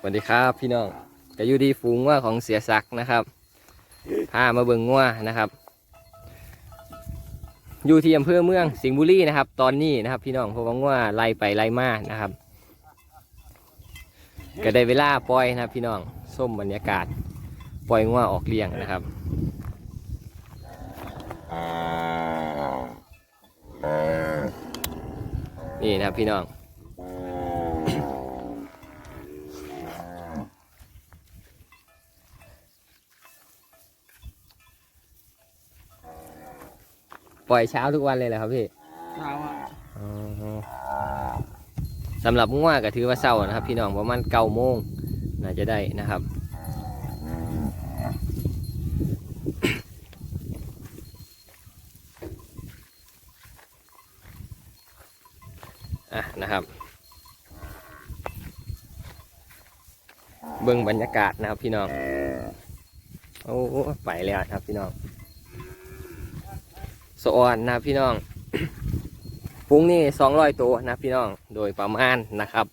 สวัสดีครับพี่น้องก็อยู่ที่ฝูงว่าของเสียศักดิ์นะครับพามาเบิ่งงัวนะครับ อยู่ที่อำเภอเมืองสิงห์บุรีนะครับ ตอนนี้นะครับ พี่น้องเพราะว่างัวไล่ไปไล่มานะครับ ก็ได้เวลาปล่อยนะครับ พี่น้องส้มบรรยากาศ ปล่อยงัวออกเลี้ยงนะครับนี่นะครับพี่น้อง ปล่อยเช้าทุกวันเลยเหรอครับพี่เช้าอะอ๋อสำหรับง่วก็ถือว่าเศร้านะครับ พี่น้องประมาณเก้าโมงน่าจะได้นะครับ อะนะครับ เบิ่งบรรยากาศนะครับพี่น้อง โอ้ไปแล้วครับพี่น้อง สะออนนะพี่น้องฟุ้งนี่สองร้อยตัวนะพี่น้องโดยประมาณนะครับ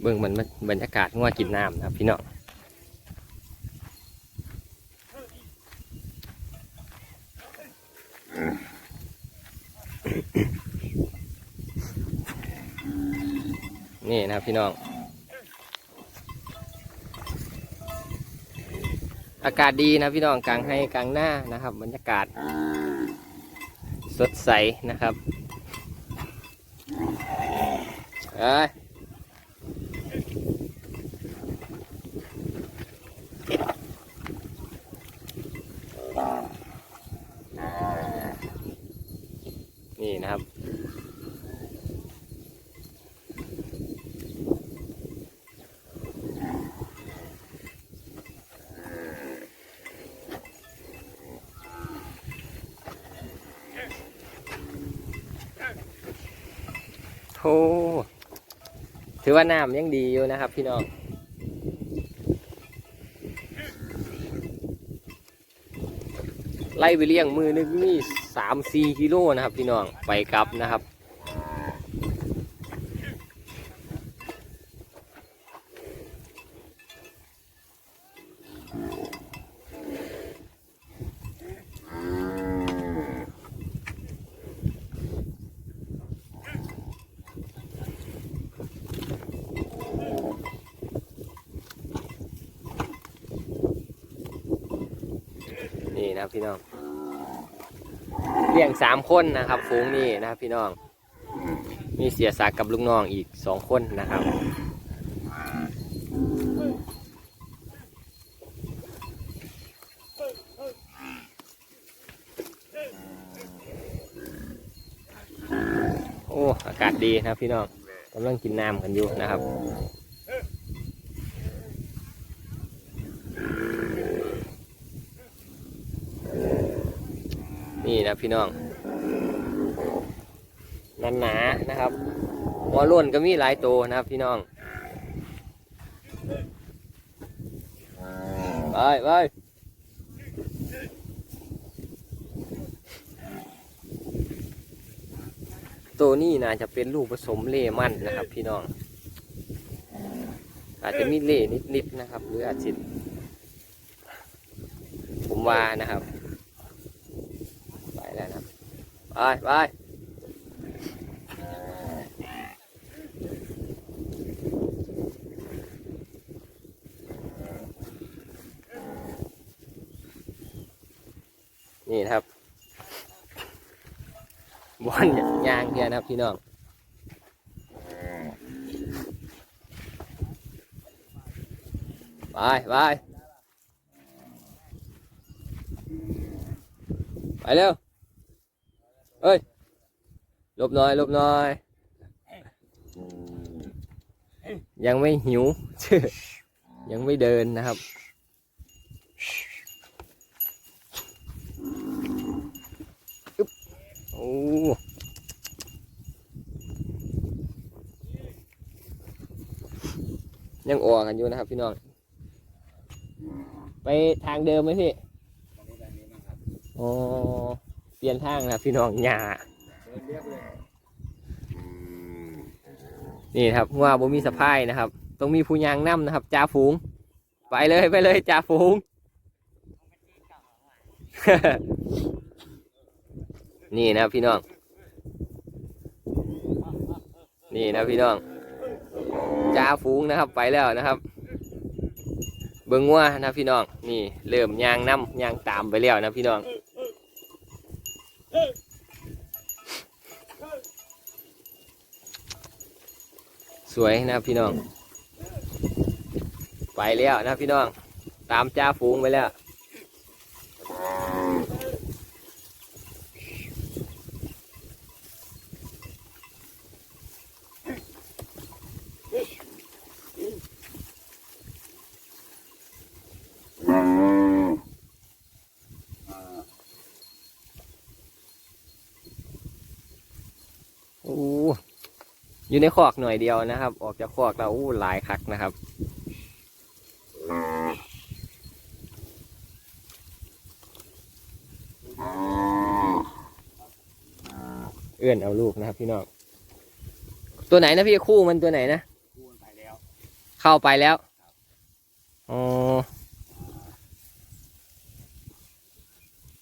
เบื้องบรรบรรยากาศง่วกินน้ำนะพี่น้อง นี่นะครับพี่น้อง อากาศดีนะพี่น้องกลางให้กลางหน้านะครับ บรรยากาศ สดใสนะครับ เอ้ย โอ้ถือว่าน้ำยังดีอยู่นะครับ พี่น้องไล่ไปเลี้ยงมือนึงนี่สามสี่กิโลนะครับ พี่น้องไปกลับนะครับ นี่นะพี่น้องเลี้ยงสามคนนะครับฝูงนี่นะครับพี่น้อง มีเสียสากกับลูกน้องอีกสองคนนะครับโอ้อากาศดีนะพี่น้องกำลังกินน้ำกันอยู่นะครับ นี่นะพี่น้องนันหนานะครับหัวล้นก็มีหลายตัวนะครับพี่น้องไปไปตัวนี้น่าจะเป็นลูกผสมเล่มันนะครับ พี่น้อง อาจจะมีเล่นิดๆนะครับ หรืออาจจะผมว่านะครับ ไปไปนี่นะครับบอลยางเทียนะครับพี่น้องไปไปไปเร็ว เอ้ยลบหน่อยลบหน่อย ยังไม่หิว ยังไม่เดินนะครับ โอ้ยังออกกันอยู่นะครับพี่น้อง ไปทางเดิมไหมพี่ตรงนี้ทางนี้มั้งครับอ๋อ ลี่ยนทางนะครับพี่น้องหญ้าเดินเรียบเลยนี่ครับว่าบ่มีสะพายนะครับ ต้องมีผู้ยางนํนะครับจ่าฝูง ไปเลยไปเลยจ่าฝูง นี่นะครับพี่น้อง นี่นะพี่น้องจ่าฝูงนะครับไปแล้วนะครับ เบิ้งว่านะพี่น้อง นี่เริ่มยางน้ำยางตามไปแล้วนะพี่น้อง สวยนะพี่น้อง ไปแล้วนะพี่น้อง ตามจ้าฝูงไปแล้ว โอ้ อยู่ในคอกหน่อยเดียวนะครับ ออกจากคอกแล้วอู้หลายคักนะครับ เอื้อนเอาลูกนะครับพี่น้อง ตัวไหนนะพี่คู่มันตัวไหนนะคูณไปแล้วเข้าไปแล้วอ๋อ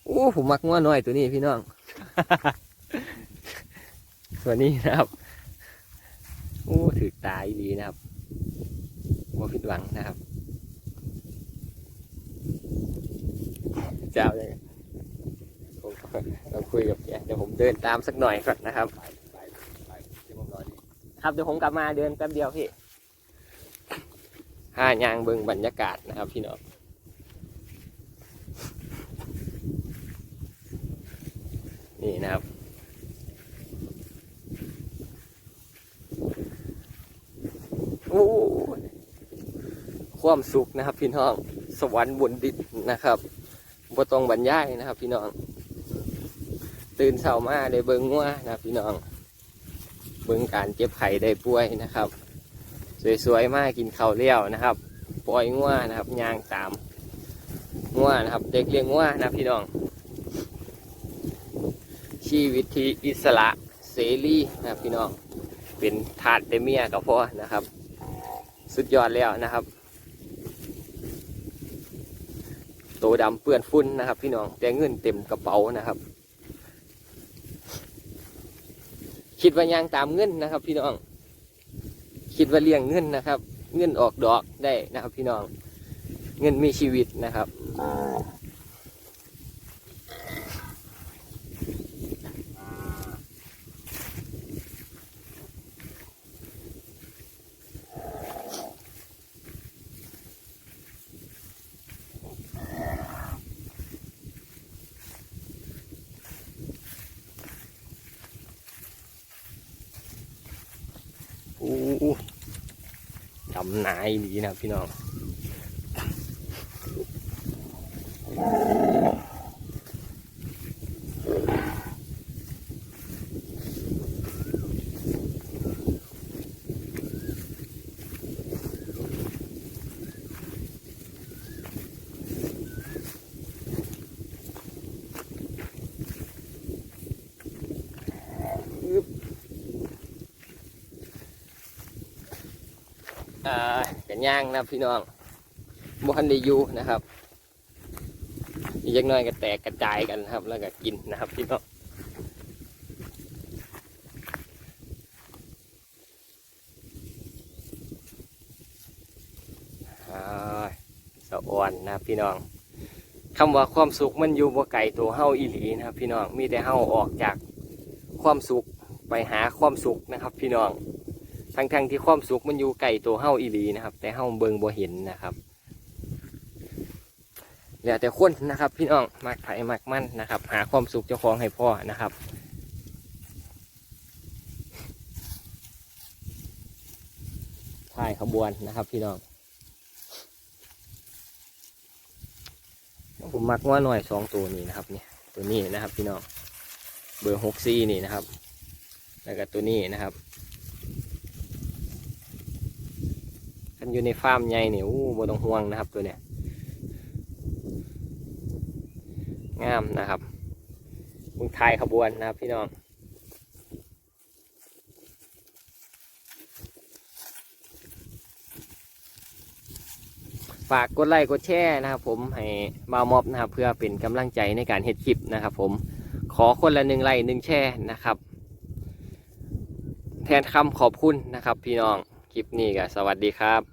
โอ้ผมมักง้อน้อยตัวนี้พี่น้อง ตัวนี้นะครับ ถือตายดีนะครับว่ผิดหวังนะครับเจ้าเลยผมเราคุยกับแกเดี๋ยวผมเดินตามสักหน่อยก่อนนะครับครับเดี๋ยวผมกลับมาเดินแป๊บเดียวพี่ห้ายางเบิงบรรยากาศนะครับพี่น้องนี่นะครับ โอ้ความสุขนะครับ พี่น้อง สวรรค์บนดินนะครับบ่ต้องบรรยายนะครับ พี่น้อง ตื่นเช้ามาได้เบิงงัวนะพี่น้อง เบิ่งการเจ็บไข้ได้ป่วยนะครับ สวยๆมากกินข้าวเลี้ยวนะครับ ปล่อยงัวนะครับยางตามงัวนะครับ เด็กเลี้ยงงัวนะพี่น้อง ชีวิตที่อิสระเสรีนะครับพี่น้อง เป็นทาสแต่เมียก็พอนะครับ สุดยอดแล้วนะครับโตดำเปื้อนฝุ่นนะครับ พี่น้องแต่เงินเต็มกระเป๋านะครับ คิดว่ายางตามเงินนะครับ พี่น้อง คิดว่าเลี้ยงเงินนะครับ เงินออกดอกได้นะครับ พี่น้อง เงินมีชีวิตนะครับำนายดีนะพี่น้อง อ่ากันย่างนะพี่น้องบ่ทันได้อยู่นะครับอีกจักหน่อยก็แตกกระจายกันครับ แล้วก็กินนะครับพี่น้องอ่าสะอ่อนนะพี่น้องคำว่าความสุขมันอยู่บ่ไก่ตัวเฮาอีหลีนะครับ พี่น้องมีแต่เฮาออกจากความสุขไปหาความสุขนะครับ พี่น้อง ทั้งๆทที่ความสุขมันอยู่ไกลตัวเฮาอีหลีนะครับ แต่เฮาเบิงบ่เห็นนะครับแล้วแต่คนนะครับ พี่น้องมักไผมักมั่นนะครับ หาความสุขเจ้าของให้พ่อนะครับถ่ายขบวนนะครับ พี่น้องผมมักว่าหน่อยสองตัวนี้นะครับเนี่ยตัวนี้นะครับ พี่น้องเบอร์หกซีนี่นะครับ แล้วก็ตัวนี้นะครับันอยู่ในฟาร์มใหญ่เนี่ยอู้บ่ต้องห่วงนะครับตัวเนี้ยงามนะครับมึงทายขบวนนะครับพี่น้องฝากกดไลค์กดแชร์นะครับผมให้มามอบนะครับเพื่อเป็นกำลังใจในการเฮ็ดคลิปนะครับผมขอคนละหนึ่งไลค์หนึ่งแชร์นะครับ แทนคำขอบคุณนะครับพี่น้องคลิปนี้ก็สวัสดีครับ